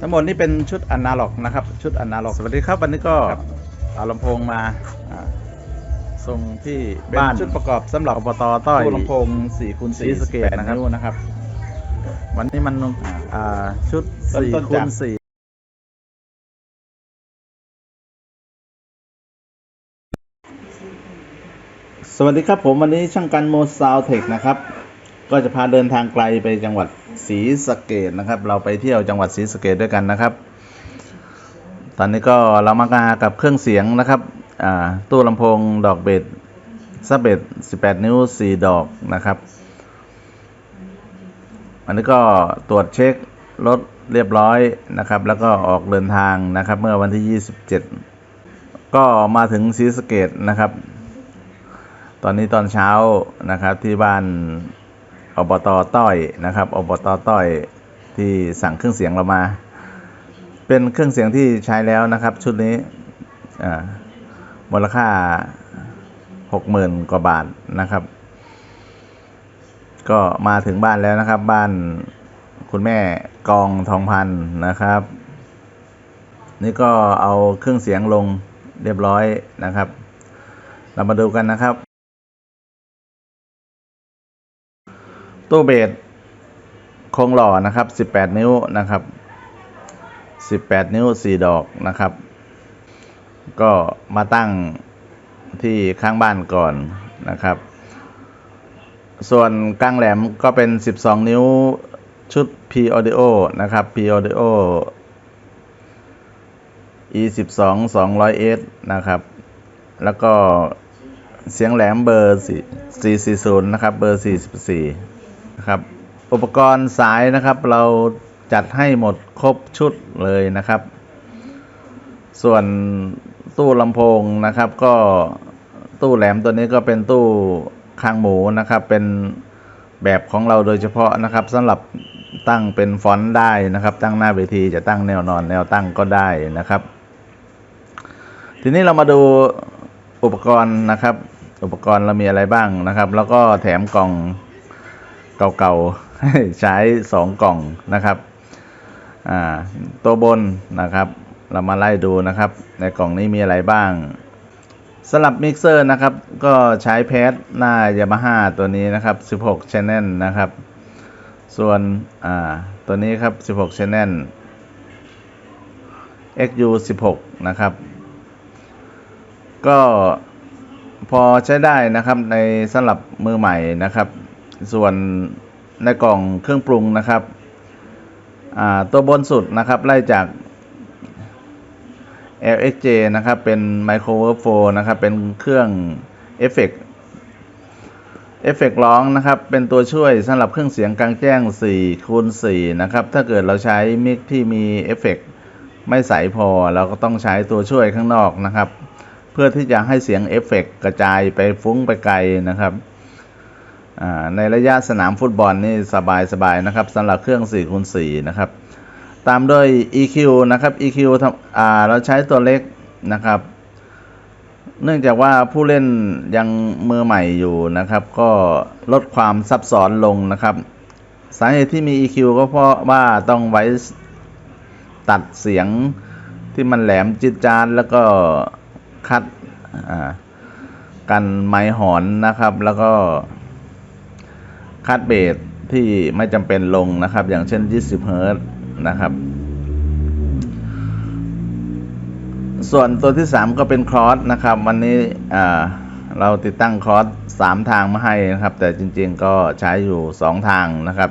ทั้งหมดนี่เป็นชุดอนาล็อกนะครับ ชุดอนาล็อกสวัสดีครับ วันนี้ก็เอาลำโพงมาอ่าส่งที่บ้านชุดประกอบสำหรับอบตต้อยตู้ลำโพง4คูณ4สเกตนะครับนะครับ วันนี้มันอ่าชุด4คูณ4 สวัสดีครับผมวันนี้ช่างกันโมซาวเทคนะครับ ก็จะพาเดินทางไกลไปจังหวัดศรีสะเกดนะครับ เราไปเที่ยวจังหวัดศรีสะเกดด้วยกันนะครับ ตอนนี้ก็เรามากับเครื่องเสียงนะครับตู้ลำโพงดอกเบสซับเบส18 นิ้ว 4 ดอกนะครับ อันนี้ก็ตรวจเช็ครถเรียบร้อยนะครับ แล้วก็ออกเดินทางนะครับ เมื่อวันที่ 27 ก็มาถึงศรีสะเกดนะครับ ตอนนี้ตอนเช้านะครับที่บ้าน อบตต้อยนะครับอบตต้อยที่สั่งเครื่องเสียงเรามา เป็นเครื่องเสียงที่ใช้แล้วนะครับ ชุดนี้มูลค่าหกหมื่นกว่าบาทนะครับ ก็มาถึงบ้านแล้วนะครับ บ้านคุณแม่กองทองพันนะครับ นี่ก็เอาเครื่องเสียงลงเรียบร้อยนะครับ เรามาดูกันนะครับ ตู้เบสโครงหล่อนะครับ 18 นิ้วนะครับ 18 นิ้ว 4 ดอกนะครับ ก็มาตั้งที่ข้างบ้านก่อนนะครับ ส่วนกลางแหลมก็เป็น 12 นิ้วชุด P Audio นะครับ P Audio E 12 200S นะครับ แล้วก็เสียงแหลมเบอร์440 นะครับ เบอร์ 44 นะครับอุปกรณ์สายนะครับเราจัดให้หมดครบชุดเลยนะครับ ส่วนตู้ลำโพงนะครับ ก็ตู้แหลมตัวนี้ก็เป็นตู้คางหมูนะครับ เป็นแบบของเราโดยเฉพาะนะครับสำหรับตั้งเป็นฟอนต์ได้นะครับ ตั้งหน้าเวทีจะตั้งแนวนอนแนวตั้งก็ได้นะครับ ทีนี้เรามาดูอุปกรณ์นะครับ อุปกรณ์เรามีอะไรบ้างนะครับ แล้วก็แถมกล่อง เก่าๆให้ใช้สองกล่องนะครับอ่าตัวบนนะครับ เรามาไล่ดูนะครับ ในกล่องนี้มีอะไรบ้างสำหรับมิกเซอร์นะครับ ก็ใช้แพดหน้ายามาฮ่าตัวนี้นะครับ 16 channel นะครับ ส่วนอ่าตัวนี้ครับ 16 channel XU 16 นะครับ ก็พอใช้ได้นะครับในสำหรับมือใหม่นะครับ ส่วนในกล่องเครื่องปรุงนะครับตัวบนสุดนะครับไล่จาก LXJ นะครับ เป็น Microverb 4นะครับ เป็นเครื่องเอฟเฟกเอฟเฟกร้องนะครับ เป็นตัวช่วยสำหรับเครื่องเสียงกลางแจ้ง4คูณ4นะครับ ถ้าเกิดเราใช้มิกที่มีเอฟเฟกไม่ใสพอ เราก็ต้องใช้ตัวช่วยข้างนอกนะครับ เพื่อที่จะให้เสียงเอฟเฟกกระจายไปฟุ้งไปไกลนะครับ ในระยะสนามฟุตบอลนี่สบายสบายนะครับสำหรับเครื่อง4คูณ4นะครับ ตามด้วย EQ นะครับ EQ เราใช้ตัวเล็กนะครับ เนื่องจากว่าผู้เล่นยังมือใหม่อยู่นะครับ ก็ลดความซับซ้อนลงนะครับ สาเหตุที่มี EQ ก็เพราะว่าต้องไว้ตัดเสียงที่มันแหลมจิดจานแล้วก็คัดกันไม้หอนนะครับ แล้วก็ คัดเบสที่ไม่จำเป็นลงนะครับ อย่างเช่น 20 เฮิรตนะครับ ส่วนตัวที่ 3 ก็เป็นครอสนะครับ วันนี้เราติดตั้งครอส3ทางมาให้นะครับ แต่จริงๆก็ใช้อยู่ 2 ทางนะครับ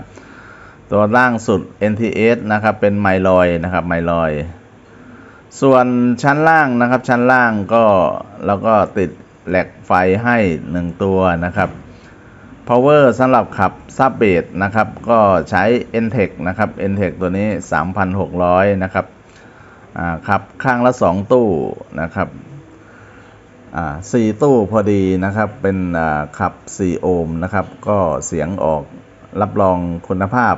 ตัวล่างสุด NTS นะครับ เป็นไมลอยนะครับไมลอยส่วนชั้นล่างนะครับ ชั้นล่างก็เราก็ติดแหลกไฟให้ 1 ตัวนะครับ power สำหรับขับซับเบสนะครับ ก็ใช้ Entech นะครับ Entech ตัวนี้ 3,600 นะครับขับข้างละ 2 ตู้นะครับสี่ตู้พอดีนะครับ เป็นขับ 4 โอห์มนะครับ ก็เสียงออกรับรองคุณภาพ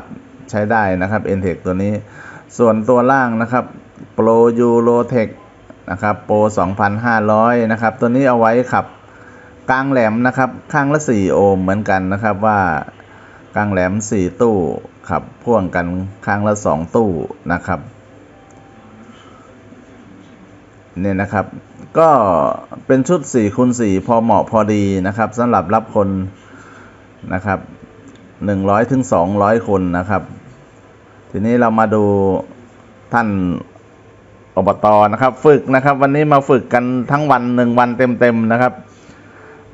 ใช้ได้นะครับ Entech ตัวนี้ ส่วนตัวล่างนะครับ Pro Eurotech นะครับ Pro 2,500 นะครับ ตัวนี้เอาไว้ขับ กลางแหลมนะครับ ข้างละ 4 โอห์มเหมือนกันนะครับว่ากลางแหลม 4 ตู้ขับพ่วงกันข้างละ 2 ตู้นะครับเนี่ยนะครับ ก็เป็นชุด4คูณ4พอเหมาะพอดีนะครับสำหรับรับคนนะครับ 100ถึง200 คนนะครับ ทีนี้เรามาดูท่านอบตนะครับ ฝึกนะครับ วันนี้มาฝึกกันทั้งวันหนึ่งวันเต็มๆนะครับ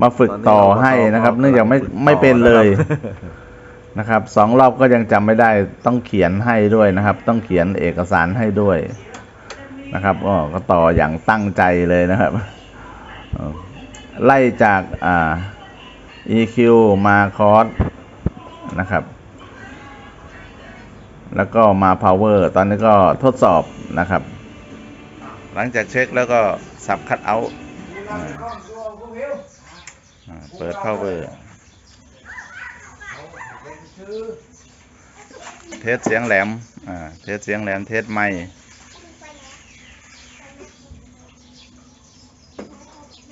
มาฝึกต่อให้นะครับ เนื่องจากไม่ไม่เป็นเลยนะครับสองรอบก็ยังจำไม่ได้ต้องเขียนให้ด้วยนะครับ ต้องเขียนเอกสารให้ด้วยนะครับก็ก็ต่ออย่างตั้งใจเลยนะครับเอ่อไล่จากอ่า EQ มาคอร์สนะครับ แล้วก็มา power ตอนนี้ก็ทดสอบนะครับ หลังจากเช็คแล้วก็สับคัดเอา เปิด power เทสเสียงแหลม อ่า เทสเสียงแหลม เทสไมค์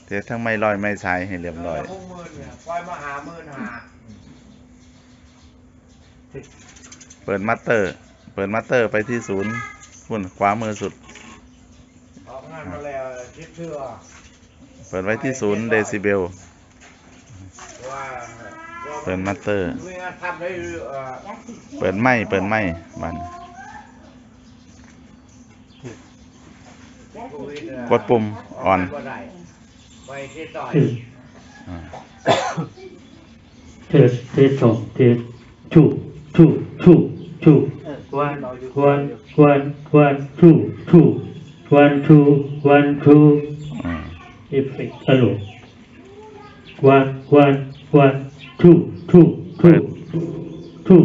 เทสทั้งไม่ลอยไม่สายให้เรียบร้อยพวกมื่นเนี่ยปล่อยมาหาหมื่นหาเปิดมัตเตอร์ เปิดมัตเตอร์ไปที่ศูนย์พุ่นขวามือสุดออกงานมาแล้วคิดเชื่อเปิดไว้ที่ศูนย์เดซิเบลว่า เปิดมัตเตอร์มีงานทำได้เอ่อเปิดไม้เปิดไม้บันโควิดเนี่ยกดปุ่มออนบ่ได้ไปที่ต่อยอ่า Test, test, on, test, two, two, two, two. One, one, one, one, two, two, one, two, one, two. อ่า Effect, hello. One, one, one, two, two, two, two,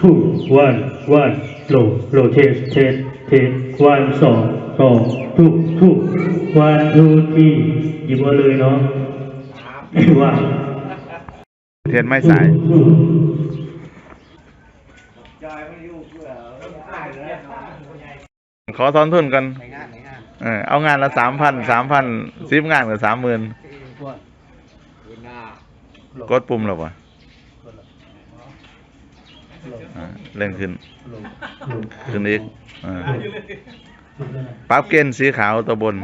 two, one, one. Low, low, test, test, test. One, สองสอง two, two, one, two, three. หยิบมาเลยเนาะว่า เทสไม้สายจอยไม่อยู่เพื่อขายเลยขอทอนทุนกันในงานในงานเออเอางานละสามพันสามพันซิปงานกับสามหมื่นคุณหน้ากดปุ่มหรอวะ อ่าเร่งขึ้น ขึ้นอีกอ่าปรับเกณฑ์สีขาวตัวบน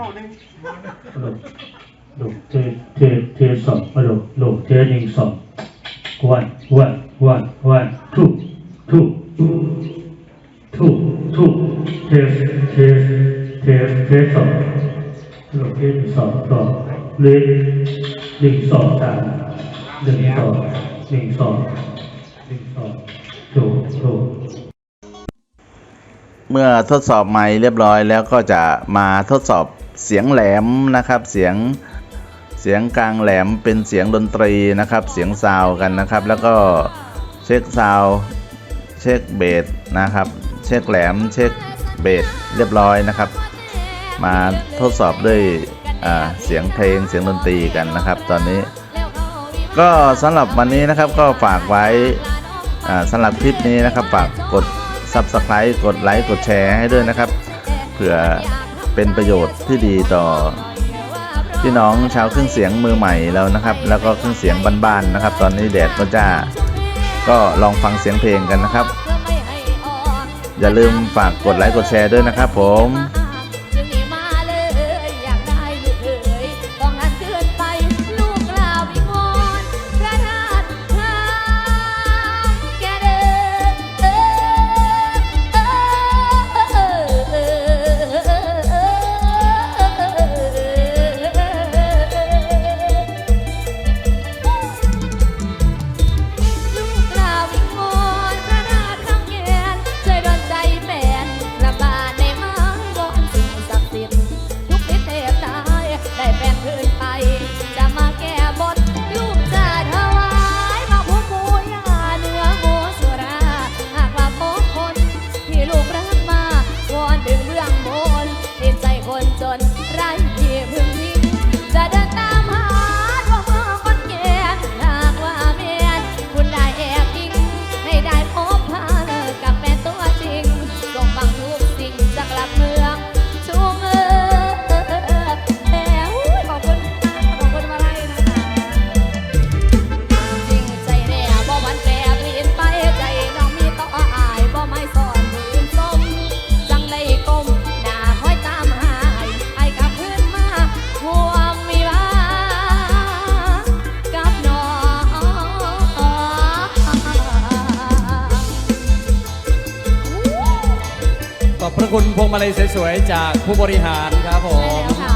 โลเทเทเทสองโลโลเทหนึ่งสอง one one one one two two two two เทเทเทเทสองโลเทหนึ่งสองสองเลยหนึ่งสองสามหนึ่งสองหนึ่งสองหนึ่งสอง ถูกถูกเมื่อทดสอบไมค์เรียบร้อยแล้วก็จะมาทดสอบเสียงแหลมนะครับ เสียงเสียงกลางแหลมเป็นเสียงดนตรีนะครับ เสียงซาวกันนะครับ แล้วก็เช็คซาวเช็คเบสนะครับ เช็คแหลมเช็คเบสเรียบร้อยนะครับ มาทดสอบด้วยเสียงเพลงเสียงดนตรีกันนะครับ ตอนนี้ ก็สำหรับวันนี้นะครับก็ฝากไว้ สำหรับคลิปนี้นะครับฝากกด Subscribe กดไลค์กดแชร์ให้ด้วยนะครับ เผื่อเป็นประโยชน์ที่ดีต่อพี่น้องชาวเครื่องเสียงมือใหม่แล้วนะครับ แล้วก็เครื่องเสียงบ้านๆนะครับ ตอนนี้แดดก็จ้าก็ลองฟังเสียงเพลงกันนะครับ อย่าลืมฝากกดไลค์กดแชร์ด้วยนะครับผม คุณพวงมาลัยสวยๆจากผู้บริหารครับผใช่มแล้วค่ะ